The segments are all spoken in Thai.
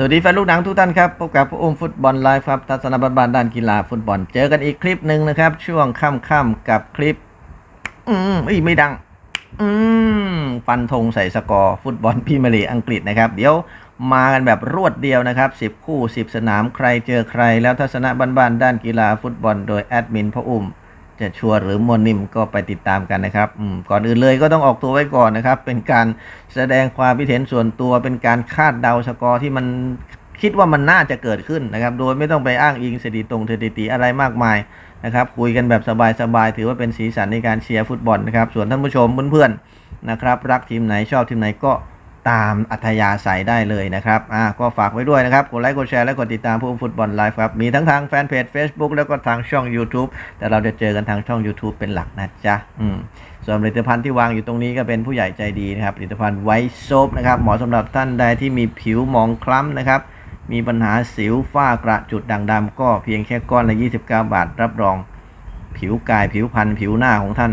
สวัสดีแฟนลูกหนังทุกท่านครับ พบกับพระอุ้มฟุตบอลไลฟ์ครับทัศนบันบานด้านกีฬาฟุตบอล เจอกันอีกคลิปหนึ่งนะครับ ช่วงค่ำๆกับคลิป อืมอ้ยไม่ดัง อืมฟันธงใส่สกอร์ฟุตบอลพรีเมียร์ลีกอังกฤษนะครับ เดี๋ยวมากันแบบรวดเดียวนะครับ 10 คู่ 10 สนามใครเจอใคร แล้วทัศนะบ้านด้านกีฬาฟุตบอล โดยแอดมินพระอุ้ม จะชัวร์หรือมวลนิ่มก็ไปติดตามกันนะครับก่อนอื่นเลยก็ต้องออกตัวไว้ก่อนนะครับ เป็นการแสดงความคิดเห็นส่วนตัว เป็นการคาดเดาสกอร์ที่มันคิดว่ามันน่าจะเกิดขึ้นนะครับ โดยไม่ต้องไปอ้างอิงสถิติตรงสถิติอะไรมากมายนะครับ คุยกันแบบสบายๆถือว่าเป็นสีสันในการเชียร์ฟุตบอลนะครับ ส่วนท่านผู้ชมเพื่อนๆนะครับ รักทีมไหนชอบทีมไหนก็ ตามอัธยาศัยได้เลยนะครับอ่าก็ฝากไว้ด้วยนะครับ กดไลค์ กดแชร์ และกดติดตามผู้ฟุตบอลไลฟ์ครับ มีทั้งทางแฟนเพจ Facebook แล้วก็ทางช่อง YouTube แต่เราจะเจอกันทางช่อง YouTube เป็นหลักนะจ๊ะอืมส่วนผลิตภัณฑ์ที่วางอยู่ตรงนี้ก็เป็นผู้ใหญ่ใจดีนะครับ ผลิตภัณฑ์ไวท์โซฟนะครับเหมาะสำหรับท่านใดที่มีผิวหมองคล้ำนะครับ มีปัญหาสิวฝ้ากระจุดด่างดำก็เพียงแค่ก้อนละ 29 บาท รับรอง ผิวกายผิวพรรณผิวหน้าของท่าน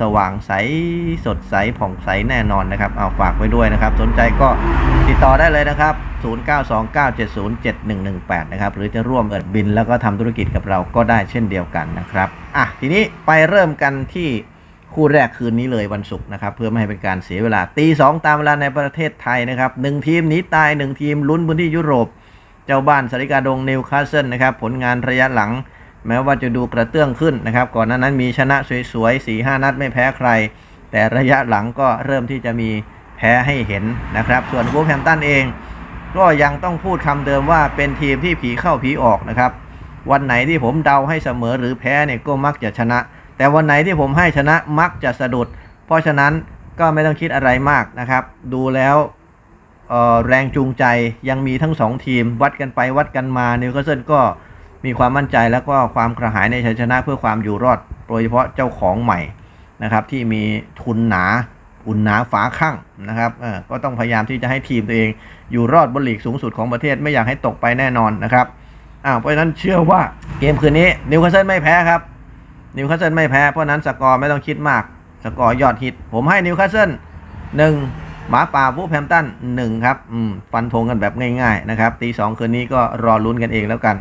สว่างใสสดใสผ่องใสแน่นอนนะครับเอาฝากไว้ด้วยนะครับ สนใจก็ติดต่อได้เลยนะครับ 0929707118 นะครับ หรือจะร่วมเอิดบินแล้วก็ทำธุรกิจกับเราก็ได้เช่นเดียวกันนะครับอะทีนี้ไปเริ่มกันที่คู่แรกคืนนี้เลยวันศุกร์นะครับเพื่อไม่ให้เป็นการเสียเวลาตีสองตามเวลาในประเทศไทยนะครับหนึ่งทีมหนีตายหนึ่งทีมลุ้นพื้นที่ยุโรป เจ้าบ้านสาริกาดงนิวคาสเซิลนะครับผลงานระยะหลัง แม้ว่าจะดูกระเตื้องขึ้นนะครับ ก่อนหน้านั้นมีชนะสวยๆ4ีหนัดไม่แพ้ใคร แต่ระยะหลังก็เริ่มที่จะมีแพ้ให้เห็นนะครับ ส่วนวูฟแฮมตันเอง ก็ยังต้องพูดคำเดิมว่าเป็นทีมที่ผีเข้าผีออกนะครับ วันไหนที่ผมเดาให้เสมอหรือแพ้เนี่ยก็มักจะชนะ แต่วันไหนที่ผมให้ชนะมักจะสะดุด เพราะฉะนั้นก็ไม่ต้องคิดอะไรมากนะครับ ดูแล้วแรงจูงใจยังมีทั้งสองทีม วัดกันไปวัดกันมานิวคาสเซิลก็ มีความมั่นใจแล้วก็ความกระหายในชัยชนะเพื่อความอยู่รอด โดยเฉพาะเจ้าของใหม่นะครับที่มีทุนหนาอุ่นหนาฝาข้างนะครับก็ต้องพยายามที่จะให้ทีมตัวเอง อยู่รอดบนลีกสูงสุดของประเทศไม่อยากให้ตกไปแน่นอนนะครับอ้าวเพราะฉะนั้นเชื่อว่าเกมคืนนี้นิวคาสเซิลไม่แพ้ครับนิวคาสเซิลไม่แพ้เพราะนั้นสกอร์ไม่ต้องคิดมาก สกอร์ยอดฮิต ผมให้นิวคาสเซิลหนึ่งหมาป่าวูแฮมตันหนึ่งครับฟันธงกันแบบง่ายๆนะครับตีสองคืนนี้ก็รอลุ้นกันเองแล้วกัน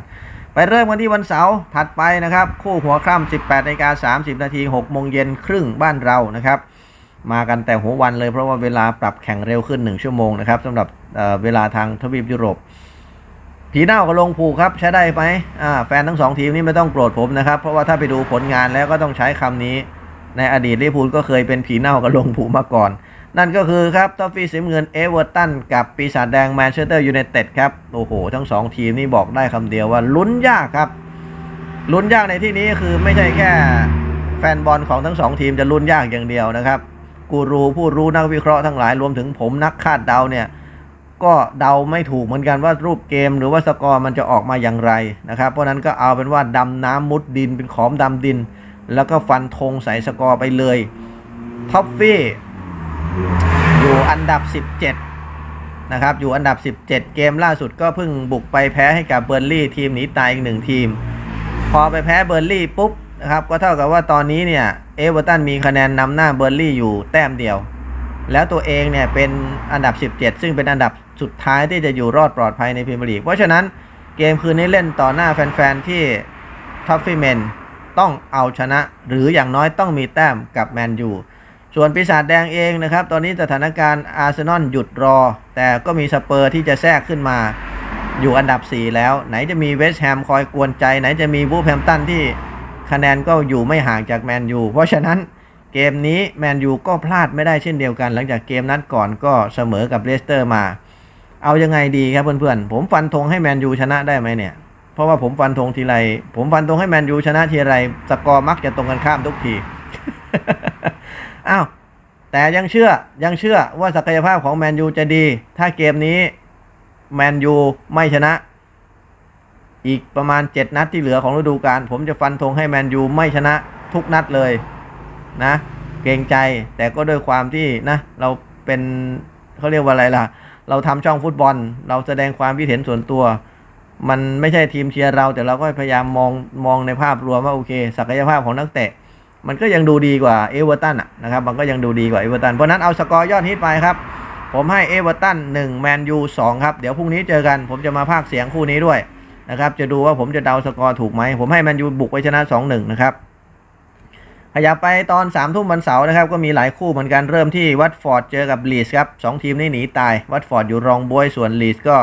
ไปเริ่มกันที่วันเสาร์ถัดไปนะครับ คู่หัวค่ำ18นาฬิกา30 นาที6โมงเย็นครึ่งบ้านเรานะครับ มากันแต่หัววันเลยเพราะว่าเวลาปรับแข่งเร็วขึ้น 1 ชั่วโมงนะครับสำหรับเเวลาทางทวีปยุโรป ผีเน่ากับลงผูกครับใช้ได้ไหมแฟนทั้งสองทีมนี่ไม่ต้องโกรธผมนะครับ เพราะว่าถ้าไปดูผลงานแล้วก็ต้องใช้คำนี้ ในอดีตลิเวอร์พูลก็เคยเป็นผีเน่ากับลงผูกมาก่อน นั่นก็คือครับทอฟฟี่สีเงินเอเวอร์ตันกับปีศาจแดงแมนเชสเตอร์ยูไนเต็ดครับ โอ้โห ทั้งสองทีมนี่บอกได้คำเดียวว่าลุ้นยากครับ ลุ้นยากในที่นี้คือไม่ใช่แค่แฟนบอลของทั้งสองทีมจะลุ้นยากอย่างเดียวนะครับ กูรูผู้รู้นักวิเคราะห์ทั้งหลายรวมถึงผมนักคาดเดาเนี่ย ก็เดาไม่ถูกเหมือนกันว่ารูปเกมหรือว่าสกอร์มันจะออกมาอย่างไรนะครับ เพราะฉะนั้นก็เอาเป็นว่าดำน้ำมุดดินเป็นขอมดำดิน แล้วก็ฟันธงใส่สกอร์ไปเลยท็อฟฟี่ อยู่อันดับ 17 นะครับ อยู่อันดับ 17 เกมล่าสุดก็เพิ่งบุกไปแพ้ให้กับเบอร์ลี่ทีมหนีตายอีกหนึ่งทีม พอไปแพ้เบอร์ลี่ปุ๊บนะครับก็เท่ากับว่าตอนนี้เนี่ยเอเวอร์ตันมีคะแนนนำหน้าเบอร์ลี่อยู่แต้มเดียว แล้วตัวเองเนี่ยเป็นอันดับ 17 ซึ่งเป็นอันดับสุดท้ายที่จะอยู่รอดปลอดภัยในพรีเมียร์ลีกเพราะฉะนั้นเกมคืนนี้เล่นต่อหน้าแฟนๆที่ท็อฟฟี่เมนต้องเอาชนะ หรืออย่างน้อยต้องมีแต้มกับแมนยู ส่วนปีศาจแดงเองนะครับ ตอนนี้สถานการณ์อาร์เซนอลหยุดรอ แต่ก็มีสเปอร์ที่จะแทรกขึ้นมา อยู่อันดับ 4 แล้ว ไหนจะมีเวสต์แฮมคอยกวนใจ ไหนจะมีวูแฮมตันที่คะแนนก็อยู่ไม่ห่างจากแมนยูเพราะฉะนั้นเกมนี้แมนยูก็พลาดไม่ได้เช่นเดียวกัน หลังจากเกมนัดก่อนก็เสมอกับเลสเตอร์มา เอายังไงดีครับเพื่อนๆ ผมฟันธงให้แมนยูชนะได้ไหมเนี่ย เพราะว่าผมฟันธงทีไร ผมฟันธงให้แมนยูชนะทีไร สกอร์มักจะตรงกันข้ามทุกที อ้าวแต่ยังเชื่อยังเชื่อว่าศักยภาพของแมนยูจะดี ถ้าเกมนี้แมนยูไม่ชนะ อีกประมาณ 7 นัดที่เหลือของฤดูกาลผมจะฟันธงให้แมนยูไม่ชนะทุกนัดเลยนะ เกรงใจแต่ก็ด้วยความที่นะ เราเป็นเขาเรียกว่าอะไรล่ะ เราทำช่องฟุตบอล เราแสดงความคิดเห็นส่วนตัว มันไม่ใช่ทีมเชียร์เรา แต่เราก็พยายามมองมองในภาพรวมว่าโอเค ศักยภาพของนักเตะ มันก็ยังดูดีกว่าเอเวอร์ตันนะครับ มันก็ยังดูดีกว่าเอเวอร์ตัน เพราะนั้นเอาสกอร์ยอดฮิตไปครับ ผมให้เอเวอร์ตัน1แมนยู2ครับ เดี๋ยวพรุ่งนี้เจอกัน ผมจะมาพากเสียงคู่นี้ด้วยนะครับ จะดูว่าผมจะเดาสกอร์ถูกไหม ผมให้แมนยูบุกไปชนะ2-1นะครับขยับไปตอน3ามทุ่มวันเสาร์นะครับ ก็มีหลายคู่เหมือนกันเริ่มที่วัตฟอร์ดเจอกับลีสครับสองทีมนี้หนีตาย วัตฟอร์ดอยู่รองบวยส่วนลีสก็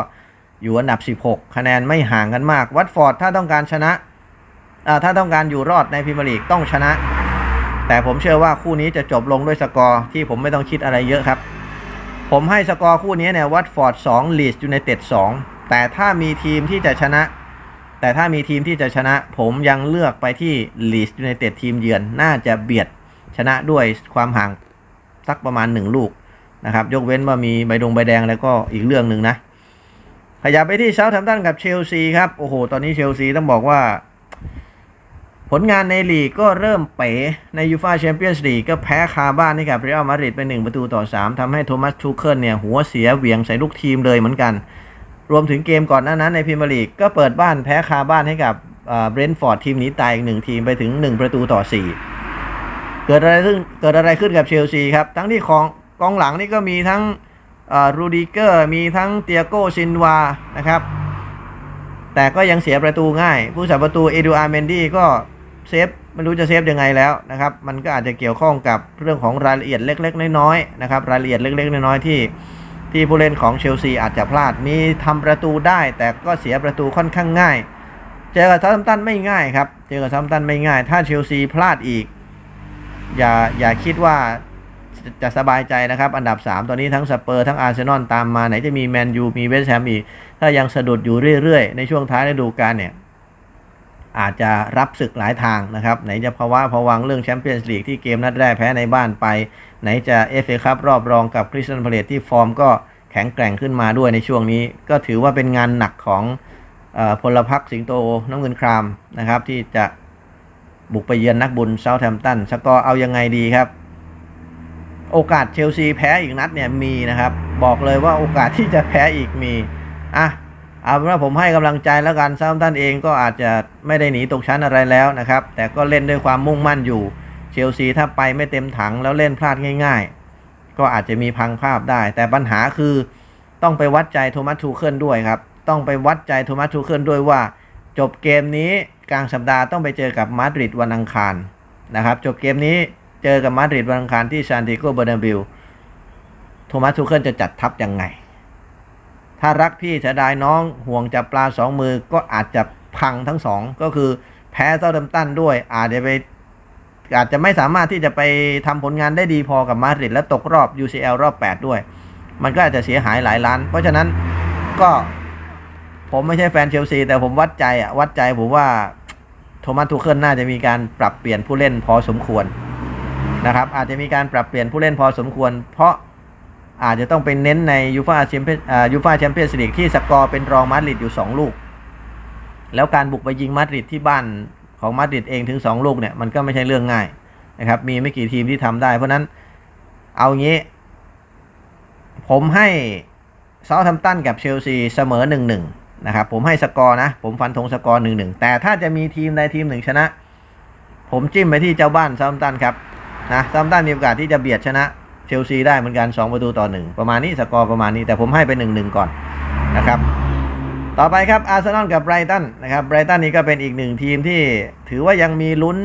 อยู่อันดับ 16 คะแนนไม่ห่างกันมาก วัตฟอร์ดถ้าต้องการชนะอ่าถ้าต้องการอยู่รอดในพรีเมียร์ลีกต้องชนะ แต่ผมเชื่อว่าคู่นี้จะจบลงด้วยสกอร์ที่ผมไม่ต้องคิดอะไรเยอะครับ ผมให้สกอร์คู่นี้เนี่ยวัตฟอร์ด2ลีสยูไนเต็ด2แต่ถ้ามีทีมที่จะชนะ แต่ถ้ามีทีมที่จะชนะ ผมยังเลือกไปที่ลีสยูไนเต็ดทีมเยือนน่าจะเบียดชนะด้วยความห่างสักประมาณ 1 ลูกนะครับ ยกเว้นว่ามีใบดงใบแดงแล้วก็อีกเรื่องหนึ่งนะขยับไปที่เซาท์แฮมป์ตันกับเชลซีครับ โอ้โห ตอนนี้เชลซีต้องบอกว่า ผลงานในลีกก็เริ่มเป๋ในยูฟาแชมเปี้ยนส์ลีกก็แพ้คาบ้านให้กับเรอัลมาดริดไป 1 ประตูต่อ 3ทำให้โทมัสทูเคิลเนี่ย หัวเสียเหวี่ยงใส่ลูกทีมเลยเหมือนกัน รวมถึงเกมก่อนหน้านั้นในพรีเมียร์ลีกก็เปิดบ้านแพ้คาบ้านให้กับเบรนท์ฟอร์ดทีมนี้ตายอีกหนึ่งทีมไปถึง 1 ประตูต่อ 4 เกิดอะไรขึ้นเกิดอะไรขึ้นกับเชลซีครับ ทั้งที่ของกองหลังนี่ก็มีทั้งรูดิเกอร์มีทั้งเตียโกซินวานะครับแต่ก็ยังเสียประตูง่าย ผู้สาประตูเอดูอาร์เมนดี้ก็ เซฟไม่รู้จะเซฟยังไงแล้วนะครับ มันก็อาจจะเกี่ยวข้องกับเรื่องของรายละเอียดเล็ก ๆ น้อยๆนะครับ รายละเอียดเล็ก ๆ น้อยๆที่ที่ผู้เล่นของเชลซีอาจจะพลาดมีทำประตูได้ แต่ก็เสียประตูค่อนข้างง่าย เจอกับซัมตันไม่ง่ายครับเจอกับซัมตันไม่ง่าย ถ้าเชลซีพลาดอีก อย่าอย่าคิดว่าจะจะสบายใจนะครับ อันดับ 3 ตอนนี้ทั้งสเปอร์ทั้งอาร์เซนอลตามมาไหนจะมีแมนยูมีเวสต์แฮมอีก ถ้ายังสะดุดอยู่เรื่อยๆ ในช่วงท้ายฤดูกาลเนี่ย อาจจะรับศึกหลายทางนะครับ ไหนจะภาวะผวังเรื่องแชมเปี้ยนส์ลีกที่เกมนัดแรกแพ้ในบ้านไป ไหนจะเอฟเอคัพรอบรองกับคริสตันพาเลตที่ฟอร์มก็แข็งแกร่งขึ้นมาด้วยในช่วงนี้ ก็ถือว่าเป็นงานหนักของอพลพรรคสิงโตน้ำเงินครามนะครับ ที่จะบุกไปเยือนนักบุญเซาท์แฮมป์ตันสกอร์เอายังไงดีครับ โอกาสเชลซีแพ้อีกนัดเนี่ยมีนะครับ บอกเลยว่าโอกาสที่จะแพ้อีกมีอะ เอาเป็นว่าผมให้กำลังใจแล้วกันซัมตันเองก็อาจจะไม่ได้หนีตกชั้นอะไรแล้วนะครับ แต่ก็เล่นด้วยความมุ่งมั่นอยู่ เชลซีถ้าไปไม่เต็มถังแล้วเล่นพลาดง่าย ๆ ก็อาจจะมีพังภาพได้ แต่ปัญหาคือต้องไปวัดใจโทมัสทูเคิลด้วยครับ ต้องไปวัดใจโทมัสทูเคิลด้วยว่า จบเกมนี้กลางสัปดาห์ต้องไปเจอกับมาดริดวันอังคารนะครับ จบเกมนี้เจอกับมาดริดวันอังคารที่ซานติโกเบอร์นาบิลโทมัสทูเคิลจะจัดทัพยังไง ถ้ารักพี่เสียดายน้องห่วงจับปลาสองมือก็อาจจะพังทั้งสองก็คือแพ้เซาท์แฮมตันด้วย อาจจะไปอาจจะไม่สามารถที่จะไปทำผลงานได้ดีพอกับมาดริดและตกรอบ UCL รอบ 8 ด้วย มันก็อาจจะเสียหายหลายล้าน เพราะฉะนั้นก็ผมไม่ใช่แฟนเชลซี แต่ผมวัดใจอะวัดใจผมว่าโทมัสทูเคิลน่าจะมีการปรับเปลี่ยนผู้เล่นพอสมควรนะครับอาจจะมีการปรับเปลี่ยนผู้เล่นพอสมควร เพราะ อาจจะต้องไปเน้นในยูฟาแชมเปี้ยนยูฟาแชมเปี้ยนส์ลีกที่สกอร์เป็นรองมาดริดอยู่ 2 ลูก แล้วการบุกไปยิงมาดริดที่บ้านของมาดริดเองถึง 2 ลูกเนี่ยมันก็ไม่ใช่เรื่องง่ายนะครับมีไม่กี่ทีมที่ทำได้ เพราะนั้นเอางี้ ผมให้เซาท์แฮมตันกับเชลซีเสมอ 1-1 นะครับ ผมให้สกอร์นะ ผมฟันธงสกอร์ 1-1 แต่ถ้าจะมีทีมใดทีมหนึ่งชนะ ผมจิ้มไปที่เจ้าบ้านเซาท์แฮมตันครับนะเซาท์แฮมตันมีโอกาสที่จะเบียดชนะ เชลซีได้เหมือนกัน 2 ประตูต่อ 1 ประมาณนี้สกอร์ประมาณนี้แต่ผมให้ไป 1-1 ก่อนนะครับ ต่อไปครับอาร์เซนอลกับไบรตันนะครับไบรตันนี่ก็เป็นอีกหนึ่งทีมที่ถือว่ายังมีลุ้น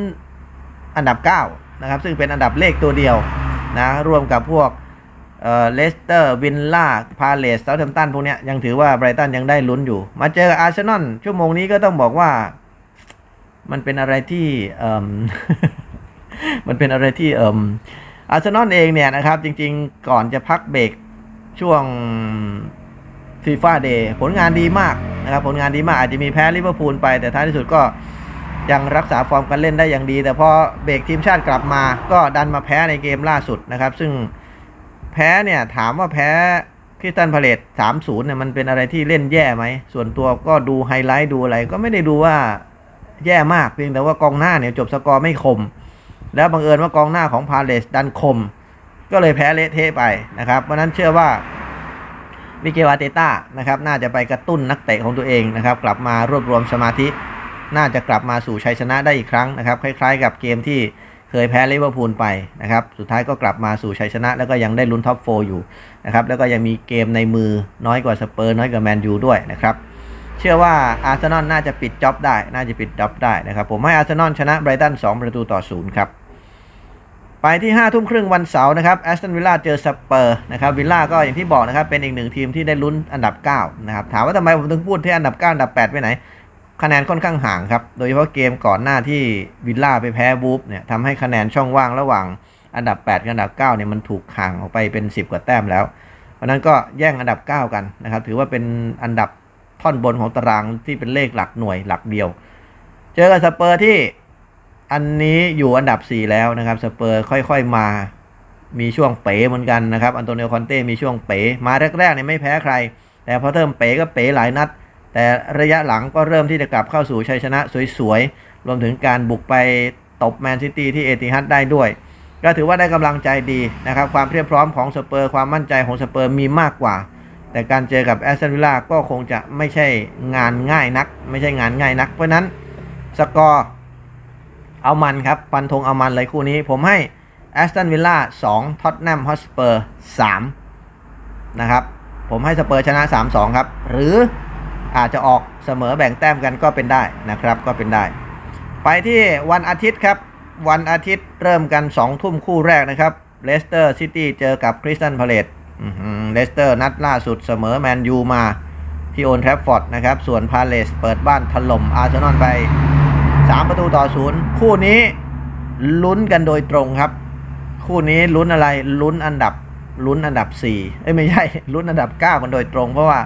อันดับ 9 นะครับ ซึ่งเป็นอันดับเลขตัวเดียวนะรวมกับพวกเออเลสเตอร์ วินล่า พาเลสเซาท์แฮมป์ตันพวกนี้ยังถือว่าไบรตันยังได้ลุ้นอยู่ มาเจออาร์เซนอลชั่วโมงนี้ก็ต้องบอกว่า มันเป็นอะไรที่เอ่มมันเป็นอะไรที่เอาร์เซนอลเองเนี่ยนะครับ จริงๆ ก่อนจะพักเบรกช่วงฟีฟ่าเดย์ผลงานดีมากนะครับ ผลงานดีมากอาจจะมีแพ้ลิเวอร์พูลไป แต่ท้ายที่สุดก็ยังรักษาฟอร์มการเล่นได้อย่างดี แต่พอเบรกทีมชาติกลับมา ก็ดันมาแพ้ในเกมล่าสุดนะครับ ซึ่งแพ้เนี่ยถามว่าแพ้คริสตันพาเลต3-0เนี่ยมันเป็นอะไรที่เล่นแย่ไหม ส่วนตัวก็ดูไฮไลท์ดูอะไร ก็ไม่ได้ดูว่าแย่มากเพียงแต่ว่ากองหน้าเนี่ยจบสกอร์ไม่คม แล้วบังเอิญว่ากองหน้าของพาเลสดันคม ก็เลยแพ้เละเทะไปนะครับ เพราะนั้นเชื่อว่ามิเกลอาเตต้านะครับน่าจะไปกระตุ้นนักเตะของตัวเองนะครับ กลับมารวบรวมสมาธิ น่าจะกลับมาสู่ชัยชนะได้อีกครั้งนะครับ คล้าย ๆ กับเกมที่เคยแพ้ลิเวอร์พูลไปนะครับ สุดท้ายก็กลับมาสู่ชัยชนะ แล้วก็ยังได้ลุ้นท็อปโฟอยู่นะครับ แล้วก็ยังมีเกมในมือน้อยกว่าสเปอร์น้อยกว่าแมนยูด้วยนะครับ เชื่อว่าอาร์เซนอลน่าจะปิดจ็อบได้ น่าจะปิดจ็อบได้นะครับ ผมให้อาร์เซนอลชนะไบรตัน2 ประตูต่อศูนย์ครับ ไปที่5ทุ่มครึ่งวันเสาร์นะครับแอสตันวิลล่าเจอสเปอร์นะครับวิลล่าก็อย่างที่บอกนะครับเป็นอีกหนึ่งทีมที่ได้ลุ้นอันดับ 9 นะครับ ถามว่าทำไมผมถึงพูดที่อันดับ 9 อันดับ 8 ไปไหน คะแนนค่อนข้างห่างครับ โดยเฉพาะเกมก่อนหน้าที่วิลล่าไปแพ้บูฟเนี่ยทำให้คะแนนช่องว่างระหว่างอันดับ 8 กับอันดับ 9 เนี่ยมันถูกห่างออกไปเป็น 10 กว่าแต้มแล้วเพราะนั้นก็แย่งอันดับ 9 กันนะครับถือว่าเป็นอันดับท่อนบนของตารางที่เป็นเลขหลักหน่วยหลักเดียว เจอกับสเปอร์ที่ อันนี้อยู่อันดับ 4 แล้วนะครับสเปอร์ค่อยๆมา มีช่วงเป๋เหมือนกันนะครับอันโตเนิโอคอนเต้มีช่วงเป๋มาแรกๆเนี่ยไม่แพ้ใคร แต่พอเริ่มเป๋ก็เป๋หลายนัด แต่ระยะหลังก็เริ่มที่จะกลับเข้าสู่ชัยชนะสวยๆ รวมถึงการบุกไปตบแมนซิตี้ที่เอติฮัดได้ด้วย ก็ถือว่าได้กำลังใจดีนะครับ ความเพียบพร้อมของสเปอร์ความมั่นใจของสเปอร์มีมากกว่า แต่การเจอกับแอสตันวิลล่าก็คงจะไม่ใช่งานง่ายนัก ไม่ใช่งานง่ายนัก เพราะนั้นสกอร์ เอามันครับฟันธงเอามันเลยคู่นี้ ผมให้แอสตันวิลล่า2ท็อตแนมฮอสเปอร์3นะครับ ผมให้สเปอร์ชนะ 3-2 ครับ หรืออาจจะออกเสมอแบ่งแต้มกันก็เป็นได้นะครับก็เป็นได้ ไปที่วันอาทิตย์ครับ วันอาทิตย์เริ่มกัน 2 ทุ่มคู่แรกนะครับเลสเตอร์ซิตี้เจอกับคริสตันพาเลตเลสเตอร์นัดล่าสุดเสมอแมนยูมาที่โอนแทรฟฟอร์ดนะครับ ส่วนพาเลสเปิดบ้านถล่มอาร์เซนอลไป 3 ประตูต่อศูนย์คู่นี้ลุ้นกันโดยตรงครับ คู่นี้ลุ้นอะไรลุ้นอันดับลุ้นอันดับ 4 เอ้ยไม่ใช่ลุ้นอันดับ 9 กันโดยตรง เพราะว่า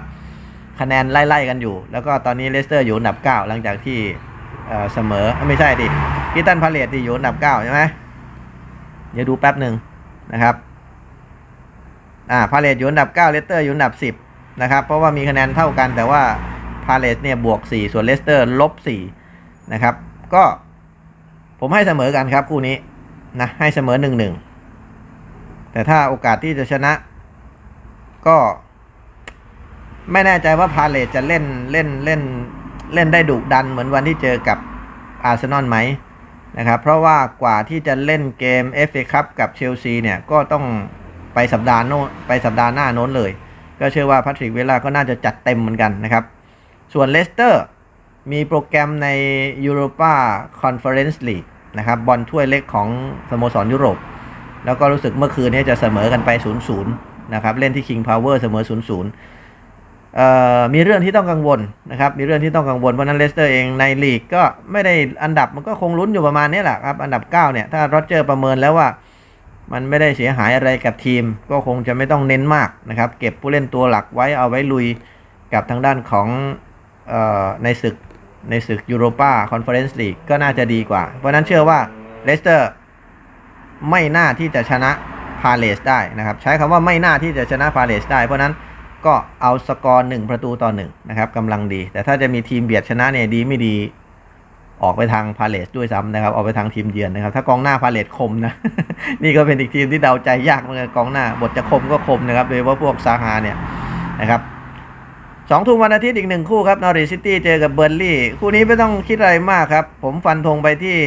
คะแนนไล่ๆกันอยู่ แล้วก็ตอนนี้เลสเตอร์อยู่อันดับ 9 หลังจากที่เเสมอไม่ใช่ดิกิตันพาเลตที่อยู่อันดับ 9 ใช่ไหมเดี๋ยวดูแป๊บหนึ่งนะครับอ่าพาเลตอยู่อันดับ 9 เลสเตอร์อยู่อันดับ 10 นะครับ เพราะว่ามีคะแนนเท่ากันแต่ว่าพาเลตเนี่ยบวก 4 ส่วนเลสเตอร์ลบ4นะครับ ก็ ผมให้เสมอกันครับคู่นี้นะให้เสมอ1-1แต่ถ้าโอกาสที่จะชนะ ก็ ไม่แน่ใจว่าพาเลตจะเล่นเล่นเล่นเล่นได้ดุดันเหมือนวันที่เจอกับอาร์เซนอลไหมนะครับ เพราะว่ากว่าที่จะเล่นเกม FA คัพกับเชลซีเนี่ยก็ต้องไปสัปดาห์โน้นไปสัปดาห์หน้าโน้นเลย ก็เชื่อว่าแพทริกเวลาก็น่าจะจัดเต็มเหมือนกันนะครับ ส่วนเลสเตอร์ มีโปรแกรมใน Europa Conference League นะครับบอลถ้วยเล็กของสโมสรยุโรป แล้วก็รู้สึกเมื่อคืนนี้จะเสมอกันไป 0-0 นะครับ เล่นที่ King Power เสมอ 0-0เอ่อมีเรื่องที่ต้องกังวลนะครับ มีเรื่องที่ต้องกังวล เพราะนั้นเลสเตอร์เองในลีกก็ไม่ได้อันดับมันก็คงลุ้นอยู่ประมาณนี้แหละครับ อันดับ 9 เนี่ย ถ้าโรเจอร์ประเมินแล้วว่ามันไม่ได้เสียหายอะไรกับทีม ก็คงจะไม่ต้องเน้นมากนะครับ เก็บผู้เล่นตัวหลักไว้เอาไว้ลุยกับทางด้านของออในศึก ในศึกยูโรปาคอนเฟอเรนซ์ลีกก็น่าจะดีกว่า เพราะนั้นเชื่อว่าเลสเตอร์ไม่น่าที่จะชนะพาเลสได้นะครับ ใช้คำว่าไม่น่าที่จะชนะพาเลสได้ เพราะนั้นก็เอาสกอร์หนึ่งประตูต่อหนึ่งนะครับกำลังดี แต่ถ้าจะมีทีมเบียดชนะเนี่ยดีไม่ดีออกไปทางพาเลสด้วยซ้ำนะครับ ออกไปทางทีมเยือนนะครับ ถ้ากองหน้าพาเลสคมนะ นี่ก็เป็นอีกทีมที่เดาใจยากเหมือนกันกองหน้า บทจะคมก็คมนะครับ โดยเฉพาะพวกซาฮาเนี่ยนะครับ สองทุ่มวันอาทิตย์อีกหนึ่งคู่ครับนอริซิตี้เจอกับเบอร์ลี่ คู่นี้ไม่ต้องคิดอะไรมากครับ ผมฟันธงไปที่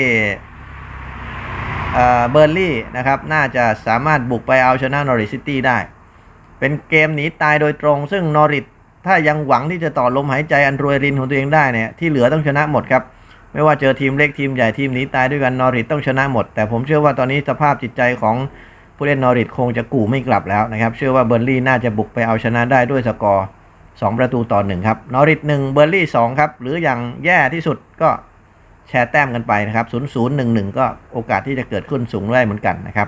เบอร์ลี่นะครับ น่าจะสามารถบุกไปเอาชนะนอริซิตี้ได้ เป็นเกมหนีตายโดยตรง ซึ่งนอริทถ้ายังหวังที่จะต่อลมหายใจอันรวยรินของตัวเองได้เนี่ยที่เหลือต้องชนะหมดครับไม่ว่าเจอทีมเล็กทีมใหญ่ทีมหนีตายด้วยกันนอริทต้องชนะหมด แต่ผมเชื่อว่าตอนนี้สภาพจิตใจของผู้เล่นนอริทคงจะกู่ไม่กลับแล้วนะครับ เชื่อว่าเบอร์ลี่น่าจะบุกไปเอาชนะได้ด้วยสกอร์ 2 ประตูต่อ 1 ครับ นอริท1เบอร์ลี่2ครับ หรืออย่างแย่ที่สุดก็แชร์แต้มกันไปนะครับ0 0 1 1ก็โอกาสที่จะเกิดขึ้นสูงได้เหมือนกันนะครับ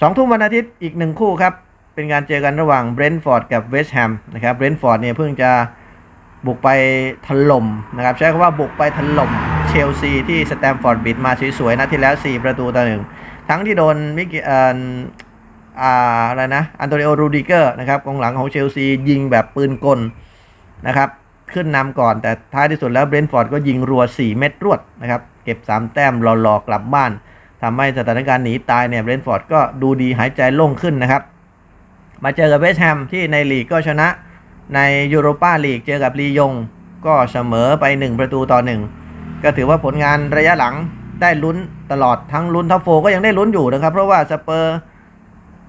สองทุ่มวันอาทิตย์อีกหนึ่งคู่ครับ เป็นการเจอกันระหว่างเบรนท์ฟอร์ดกับเวสต์แฮมนะครับเบรนท์ฟอร์ดเนี่ยเพิ่งจะบุกไปถล่มนะครับ ใช้คำว่าบุกไปถล่มเชลซีที่สแตมฟอร์ดบิดมาสวยๆนัดที่แล้ว 4 ประตูต่อหนึ่งทั้งที่โดนมิกเอ่อ อะไรนะอันโตนิโอรูดิเกอร์นะครับกองหลังของเชลซียิงแบบปืนกลนะครับ ขึ้นนำก่อนแต่ท้ายที่สุดแล้วเบรนท์ฟอร์ดก็ยิงรัว 4 เม็ดรวดนะครับ เก็บ 3 แต้มรอๆกลับบ้านทำให้สถานการณ์หนีตายเนี่ยเบรนท์ฟอร์ดก็ดูดีหายใจโล่งขึ้นนะครับ มาเจอกับเวสต์แฮมที่ในลีกก็ชนะในยูโรปาลีกเจอกับลียงก็เสมอไป 1 ประตูต่อ 1 ก็ถือว่าผลงานระยะหลังได้ลุ้นตลอดทั้งลุ้นท็อปโฟก็ยังได้ลุ้นอยู่นะครับ เพราะว่าสเปอร์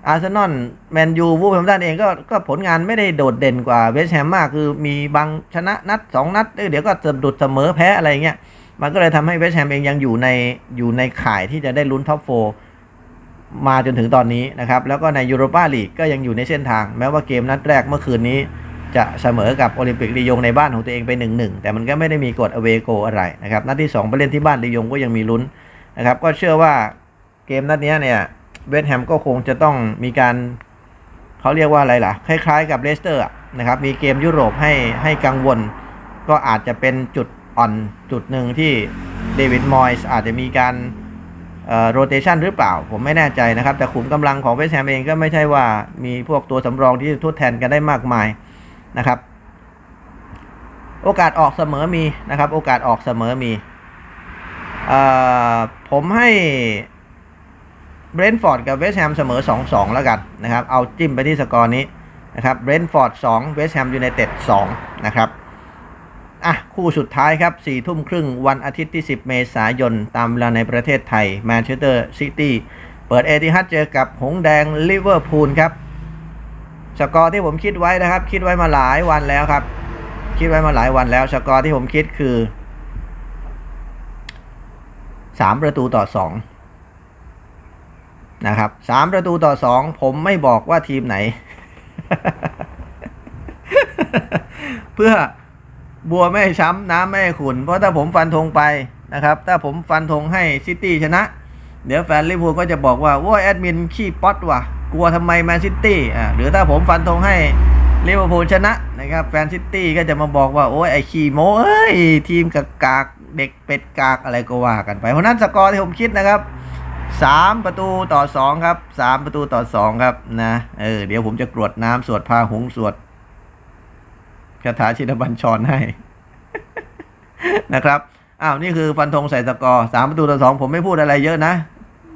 อาร์เซนอลแมนยูวูฟแฮมตันเองก็ก็ผลงานไม่ได้โดดเด่นกว่าเวสต์แฮมมากคือมีบางชนะนัดสองนัดเอ้ยเดี๋ยวก็สะดุดเสมอแพ้อะไรเงี้ยมันก็เลยทำให้เวสต์แฮมเองยังอยู่ในอยู่ในข่ายที่จะได้ลุ้นท็อปโฟมาจนถึงตอนนี้นะครับ แล้วก็ในยูโรปาลีกก็ยังอยู่ในเส้นทาง แม้ว่าเกมนัดแรกเมื่อคืนนี้ จะเสมอกับโอลิมปิกลียงในบ้านของตัวเองไป1นหนึ่งแต่มันก็ไม่ได้มีกฎอเวโกอะไรนะครับนัดที่2ไปเล่นที่บ้านลียงก็ยังมีลุ้นนะครับก็เชื่อว่าเกมนัดเนี้ยเนี่ย เวสต์แฮมก็คงจะต้องมีการเขาเรียกว่าอะไรล่ะ คล้ายๆกับเลสเตอร์นะครับ มีเกมยุโรปให้ให้กังวล ก็อาจจะเป็นจุดอ่อนจุดหนึ่งที่เดวิดมอยส์อาจจะมีการโรเตชันหรือเปล่า ผมไม่แน่ใจนะครับ แต่ขุมกำลังของเวสต์แฮมเองก็ไม่ใช่ว่ามีพวกตัวสำรองที่ทดแทนกันได้มากมายนะครับ โอกาสออกเสมอมีนะครับ โอกาสออกเสมอมีอผมให้ เบรนท์ฟอร์ดกับเวสต์แฮมเสมอ 2-2 แล้วกันนะครับ เอาจิ้มไปที่สกอร์นี้นะครับเบรนท์ฟอร์ด2เวสต์แฮมยูไนเต็ด2นะครับอะ คู่สุดท้ายครับ4ทุ่มครึ่งวันอาทิตย์ที่ 10 เมษายน ตามเวลาในประเทศไทยแมนเชสเตอร์ซิตี้เปิดเอติฮัดเจอกับหงแดงลิเวอร์พูลครับ สกอร์ที่ผมคิดไว้นะครับ คิดไว้มาหลายวันแล้วครับ คิดไว้มาหลายวันแล้ว สกอร์ที่ผมคิดคือสามประตูต่อสอง นะครับสามประตูต่อสองผมไม่บอกว่าทีมไหน เพื่อบัวไม่ช้ำน้ำไม่ขุนเพราะถ้าผมฟันธงไปนะครับ ถ้าผมฟันธงให้ซิตี้ชนะ เดี๋ยวแฟนลิเวอร์พูลก็จะบอกว่าโว้ยแอดมินขี้ป๊อตว่ะ กลัวทำไมแมนซิตี้อ่าหรือถ้าผมฟันธงให้ลิเวอร์พูลชนะนะครับแฟนซิตี้ก็จะมาบอกว่าโอ้ยไอขี้โม้เอ้ยทีมกากเด็กเป็ดกากอะไรก็ว่ากันไป เพราะนั้นสกอร์ที่ผมคิดนะครับ สามประตูต่อสองครับสามประตูต่อสองครับนะเออเดี๋ยวผมจะกรวดน้ำสวดพาหงสวดคาถาชินบัญชรให้ นะครับอ้าวนี่คือฟันธงใส่สกอร์สามประตูต่อสองผมไม่พูดอะไรเยอะนะ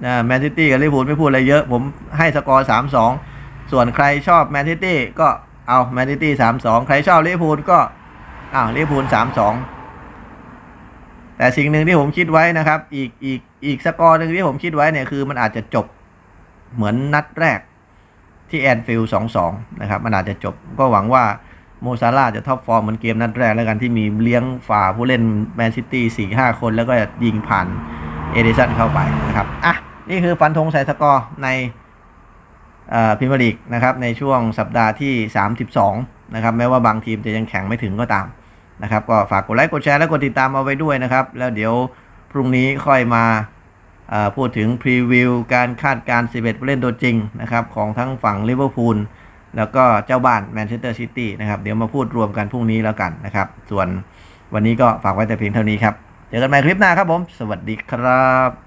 นะแมนซิตี้กับลิเวอร์พูลไม่พูดอะไรเยอะ ผมให้สกอร์สามสองส่วนใครชอบแมนซิตี้ก็เอาแมนซิตี้สามสองใครชอบลิเวอร์พูลก็อ้าวลิเวอร์พูลสามสอง แต่สิ่งหนึ่งที่ผมคิดไว้นะครับ อีกอีกอีกสกอร์หนึ่งที่ผมคิดไว้เนี่ยคือมันอาจจะจบเหมือนนัดแรกที่แอนฟิลด์สองสองนะครับ มันอาจจะจบก็หวังว่าโมซาร่าจะท็อปฟอร์มเหมือนเกมนัดแรกแล้วกันที่มีเลี้ยงฝ่าผู้เล่นแมนซิตี้สี่ห้าคนแล้วก็ยิงผ่านเอเดสันเข้าไปนะครับ อะ นี่คือฟันธงใส่สกอร์ในพรีเมียร์ลีกนะครับ ในช่วงสัปดาห์ที่ 32 นะครับ แม้ว่าบางทีมจะยังแข่งไม่ถึงก็ตาม นะครับ ก็ฝากกดไลค์กดแชร์และกดติดตามเอาไว้ด้วยนะครับ แล้วเดี๋ยวพรุ่งนี้ค่อยมาพูดถึงพรีวิวการคาดการณ์11ผู้เล่นตัวจริงนะครับ ของทั้งฝั่งลิเวอร์พูลแล้วก็เจ้าบ้านแมนเชสเตอร์ซิตี้นะครับ เดี๋ยวมาพูดรวมกันพรุ่งนี้แล้วกันนะครับ ส่วนวันนี้ก็ฝากไว้แต่เพียงเท่านี้ครับ เจอกันใหม่คลิปหน้าครับผม สวัสดีครับ